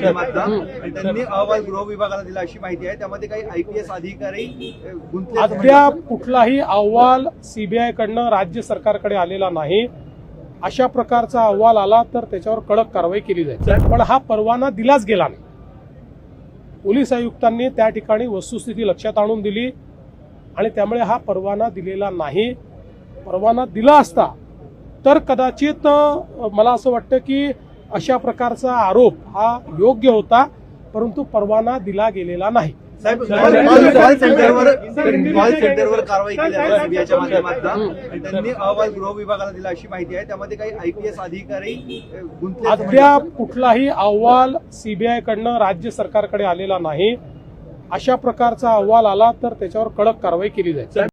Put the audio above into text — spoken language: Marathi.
त्यांनी अहवाल गृह विभागाला दिला अशी माहिती आहे. त्यामध्ये काही आयपीएस अधिकारी गुंतले अद्याप कुठलाही अहवाल सीबीआय कडनं राज्य सरकारकडे आलेला नाही. अशा प्रकारचा अहवाल आला तर त्याच्यावर कडक कारवाई केली जाईल पण हा परवाना दिलाच गेला नाही. पोलीस आयुक्तांनी त्या ठिकाणी वस्तुस्थिती लक्षात आणून दिली आणि त्यामुळे हा परवाना दिलेला नाही. परवाना दिला असता तर कदाचित मला असं वाटतं की अशा प्रकारचा आरोप हा योग्य होता परंतु परवाना दिला गेलेला नाही. साहेब कॉल कॉल सेंटरवर कॉल सेंटरवर कारवाई केली आहे सीबीआयच्या माध्यमातून. आणि त्यांनी अहवाल गृह विभागाला दिला अशी माहिती आहे. त्यामध्ये काही आयपीएस अधिकारी अद्याप कुठलाही अहवाल सीबीआय कडनं राज्य सरकारकडे आलेला नाही. अशा प्रकारचा अहवाल आला तर त्याच्यावर कडक कारवाई केली जाईल.